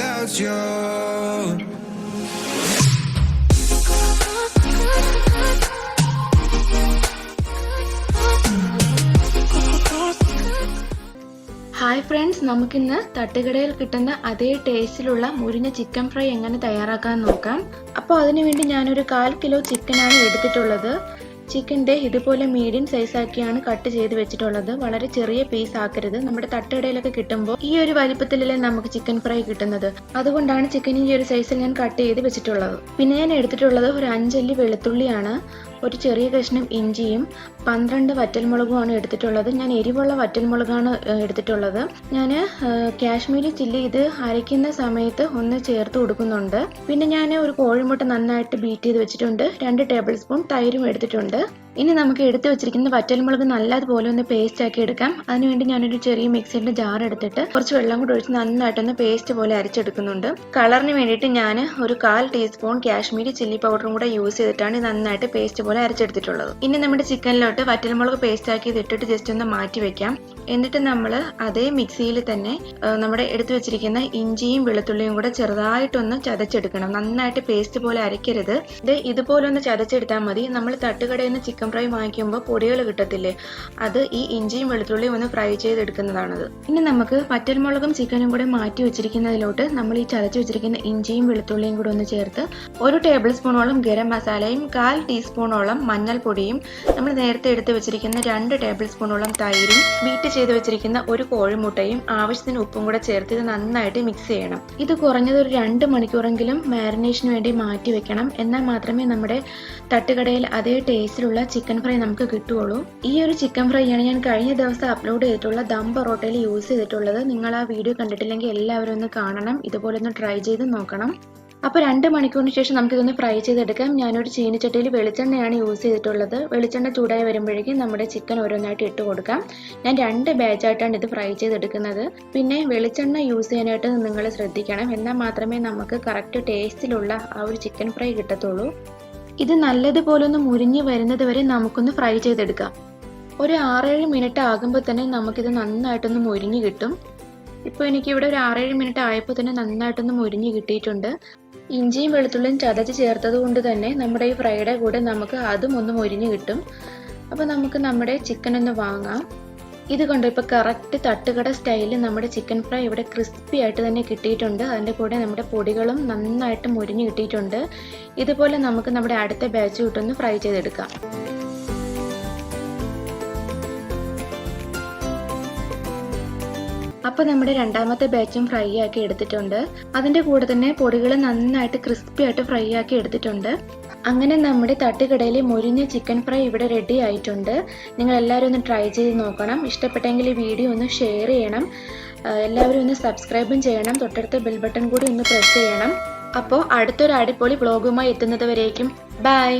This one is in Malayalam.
without you. ഹായ് ഫ്രണ്ട്സ് നമുക്കിന്ന് തട്ടുകടയിൽ കിട്ടുന്ന അതേ ടേസ്റ്റിലുള്ള മുരിഞ്ഞ ചിക്കൻ ഫ്രൈ എങ്ങനെ തയ്യാറാക്കാൻ നോക്കാം അപ്പോൾ അതിനുവേണ്ടി ഞാനൊരു കാൽ കിലോ ചിക്കനാണ് എടുത്തിട്ടുള്ളത് ചിക്കന്റെ ഇതുപോലെ മീഡിയം സൈസ് ആക്കിയാണ് കട്ട് ചെയ്ത് വെച്ചിട്ടുള്ളത്. വളരെ ചെറിയ പീസ് ആക്കരുത്. നമ്മുടെ തട്ടടയിലൊക്കെ കിട്ടുമ്പോൾ ഈ ഒരു വലിപ്പത്തിലല്ലേ നമുക്ക് ചിക്കൻ ഫ്രൈ കിട്ടുന്നത്. അതുകൊണ്ടാണ് ചിക്കൻ ഈ ഒരു സൈസിൽ ഞാൻ കട്ട് ചെയ്ത് വെച്ചിട്ടുള്ളത്. പിന്നെ ഞാൻ എടുത്തിട്ടുള്ളത് ഒരു അഞ്ചല്ലി വെളുത്തുള്ളിയാണ്. ഒരു ചെറിയ കഷ്ണം ഇഞ്ചിയും പന്ത്രണ്ട് വറ്റൽമുളകുമാണ് എടുത്തിട്ടുള്ളത്. ഞാൻ എരിവുള്ള വറ്റൽമുളകാണ് എടുത്തിട്ടുള്ളത്. ഞാൻ കാശ്മീരി ചില്ലി ഇത് അരയ്ക്കുന്ന സമയത്ത് ഒന്ന് ചേർത്ത് കൊടുക്കുന്നുണ്ട് പിന്നെ ഞാൻ ഒരു കോഴിമുട്ട നന്നായിട്ട് ബീറ്റ് ചെയ്ത് വെച്ചിട്ടുണ്ട്. രണ്ട് ടേബിൾ സ്പൂൺ തൈരും എടുത്തിട്ടുണ്ട്. ഇനി നമുക്ക് എടുത്തു വെച്ചിരിക്കുന്ന വറ്റൽമുളക് നല്ലതുപോലെ ഒന്ന് പേസ്റ്റ് ആക്കി എടുക്കാം. അതിനുവേണ്ടി ഞാനൊരു ചെറിയ മിക്സിയുടെ ജാർ എടുത്തിട്ട് കുറച്ച് വെള്ളം കൂടി ഒഴിച്ച് നന്നായിട്ടൊന്ന് പേസ്റ്റ് പോലെ അരച്ചെടുക്കുന്നുണ്ട്. കളറിന് വേണ്ടിയിട്ട് ഞാൻ ഒരു കാൽ ടീസ്പൂൺ കാശ്മീരി ചില്ലി പൗഡറും കൂടെ യൂസ് ചെയ്തിട്ടാണ് നന്നായിട്ട് പേസ്റ്റ് പോലെ അരച്ചെടുത്തിട്ടുള്ളത്. ഇനി നമ്മുടെ ചിക്കനിലോട്ട് വറ്റൽമുളക് പേസ്റ്റ് ആക്കി ഇതിട്ടിട്ട് ജസ്റ്റ് ഒന്ന് മാറ്റി വെക്കാം. എന്നിട്ട് നമ്മൾ അതേ മിക്സിയിൽ തന്നെ നമ്മുടെ എടുത്തു വെച്ചിരിക്കുന്ന ഇഞ്ചിയും വെളുത്തുള്ളിയും കൂടെ ചെറുതായിട്ടൊന്ന് ചതച്ചെടുക്കണം. നന്നായിട്ട് പേസ്റ്റ് പോലെ അരയ്ക്കരുത്. ഇത് ഇതുപോലെ ഒന്ന് ചതച്ചെടുത്താൽ മതി. നമ്മൾ തട്ടുകടയിൽ നിന്ന് ചിക്കൻ ഫ്രൈ വാങ്ങിക്കുമ്പോൾ പൊടികൾ കിട്ടത്തില്ലേ? അത് ഈ ഇഞ്ചിയും വെളുത്തുള്ളിയും ഒന്ന് ഫ്രൈ ചെയ്തെടുക്കുന്നതാണത്. ഇനി നമുക്ക് വറ്റൽമുളകും ചിക്കനും കൂടെ മാറ്റി വെച്ചിരിക്കുന്നതിലോട്ട് നമ്മൾ ഈ ചതച്ച് വെച്ചിരിക്കുന്ന ഇഞ്ചിയും വെളുത്തുള്ളിയും കൂടെ ഒന്ന് ചേർത്ത് ഒരു ടേബിൾ സ്പൂണോളം ഗരം മസാലയും കാൽ ടീസ്പൂണോളം മഞ്ഞൾപ്പൊടിയും നമ്മൾ നേരത്തെ എടുത്ത് വെച്ചിരിക്കുന്ന രണ്ട് ടേബിൾ സ്പൂണോളം തൈരും ബീറ്റ് ചെയ്ത് വെച്ചിരിക്കുന്ന ഒരു കോഴിമുട്ടയും ആവശ്യത്തിന് ഉപ്പും കൂടെ ചേർത്ത് ഇത് നന്നായിട്ട് മിക്സ് ചെയ്യണം. ഇത് കുറഞ്ഞത് ഒരു രണ്ട് മണിക്കൂറെങ്കിലും മാരിനേഷന് വേണ്ടി മാറ്റി വെക്കണം. എന്നാൽ മാത്രമേ നമ്മുടെ തട്ടുകടയിൽ അതേ ടേസ്റ്റിലുള്ള ചിക്കൻ ഫ്രൈ നമുക്ക് കിട്ടുകയുള്ളൂ. ഈ ഒരു ചിക്കൻ ഫ്രൈയാണ് ഞാൻ കഴിഞ്ഞ ദിവസം അപ്ലോഡ് ചെയ്തിട്ടുള്ള ദം പൊറോട്ടയിൽ യൂസ് ചെയ്തിട്ടുള്ളത്. നിങ്ങൾ ആ വീഡിയോ കണ്ടിട്ടില്ലെങ്കിൽ എല്ലാവരും ഒന്ന് കാണണം. ഇതുപോലെ ഒന്ന് ട്രൈ ചെയ്ത് നോക്കണം. അപ്പോൾ രണ്ട് മണിക്കൂറിന് ശേഷം നമുക്കിതൊന്ന് ഫ്രൈ ചെയ്തെടുക്കാം. ഞാനൊരു ചീനിച്ചട്ടിയിൽ വെളിച്ചെണ്ണയാണ് യൂസ് ചെയ്തിട്ടുള്ളത്. വെളിച്ചെണ്ണ ചൂടായി വരുമ്പോഴേക്കും നമ്മുടെ ചിക്കൻ ഓരോന്നായിട്ട് ഇട്ട് കൊടുക്കാം. ഞാൻ രണ്ട് ബാച്ചായിട്ടാണ് ഇത് ഫ്രൈ ചെയ്തെടുക്കുന്നത്. പിന്നെ വെളിച്ചെണ്ണ യൂസ് ചെയ്യാനായിട്ട് നിങ്ങൾ ശ്രദ്ധിക്കണം. എന്നാൽ മാത്രമേ നമുക്ക് കറക്റ്റ് ടേസ്റ്റിലുള്ള ആ ഒരു ചിക്കൻ ഫ്രൈ കിട്ടത്തുള്ളൂ. ഇത് നല്ലതുപോലെ ഒന്ന് മുരിഞ്ഞ് വരുന്നത് വരെ നമുക്കൊന്ന് ഫ്രൈ ചെയ്തെടുക്കാം. ഒരു ആറേഴ് മിനിറ്റ് ആകുമ്പോൾ തന്നെ നമുക്കിത് നന്നായിട്ടൊന്ന് മുരിഞ്ഞ് കിട്ടും. ഇപ്പോൾ എനിക്കിവിടെ ഒരു ആറേഴ് മിനിറ്റ് ആയപ്പോൾ തന്നെ നന്നായിട്ടൊന്ന് മുരിഞ്ഞ് കിട്ടിയിട്ടുണ്ട്. ഇഞ്ചിയും വെളുത്തുള്ളിയും ചതച്ച് ചേർത്തത് കൊണ്ട് തന്നെ നമ്മുടെ ഈ ഫ്രൈയുടെ കൂടെ നമുക്ക് അതും ഒന്ന് മുരിഞ്ഞ് കിട്ടും. അപ്പോൾ നമുക്ക് നമ്മുടെ ചിക്കൻ ഒന്ന് വാങ്ങാം. ഇത് കണ്ടോ? ഇപ്പോൾ കറക്റ്റ് തട്ടുകട സ്റ്റൈലിൽ നമ്മുടെ ചിക്കൻ ഫ്രൈ ഇവിടെ ക്രിസ്പി ആയിട്ട് തന്നെ കിട്ടിയിട്ടുണ്ട്. അതിന്റെ കൂടെ നമ്മുടെ പൊടികളും നന്നായിട്ട് മുരിഞ്ഞ് കിട്ടിയിട്ടുണ്ട്. ഇതുപോലെ നമുക്ക് നമ്മുടെ അടുത്ത ബാച്ച് കിട്ടുമെന്ന് ഫ്രൈ ചെയ്തെടുക്കാം. അപ്പോൾ നമ്മുടെ രണ്ടാമത്തെ ബാച്ചും ഫ്രൈ ആക്കി എടുത്തിട്ടുണ്ട്. അതിന്റെ കൂടെ തന്നെ പൊടികൾ നന്നായിട്ട് ക്രിസ്പി ആയിട്ട് ഫ്രൈ ആക്കി എടുത്തിട്ടുണ്ട്. അങ്ങനെ നമ്മുടെ തട്ടുകടയിലെ മുരിഞ്ഞ ചിക്കൻ ഫ്രൈ ഇവിടെ റെഡി ആയിട്ടുണ്ട്. നിങ്ങൾ എല്ലാവരും ഒന്ന് ട്രൈ ചെയ്ത് നോക്കണം. ഇഷ്ടപ്പെട്ടെങ്കിൽ ഈ വീഡിയോ ഒന്ന് ഷെയർ ചെയ്യണം. എല്ലാവരും ഒന്ന് സബ്സ്ക്രൈബും ചെയ്യണം. തൊട്ടടുത്ത ബെൽ ബട്ടൺ കൂടി ഒന്ന് പ്രസ് ചെയ്യണം. അപ്പോൾ അടുത്തൊരു അടിപൊളി വ്ളോഗുമായി എത്തുന്നത് വരേക്കും. ബൈ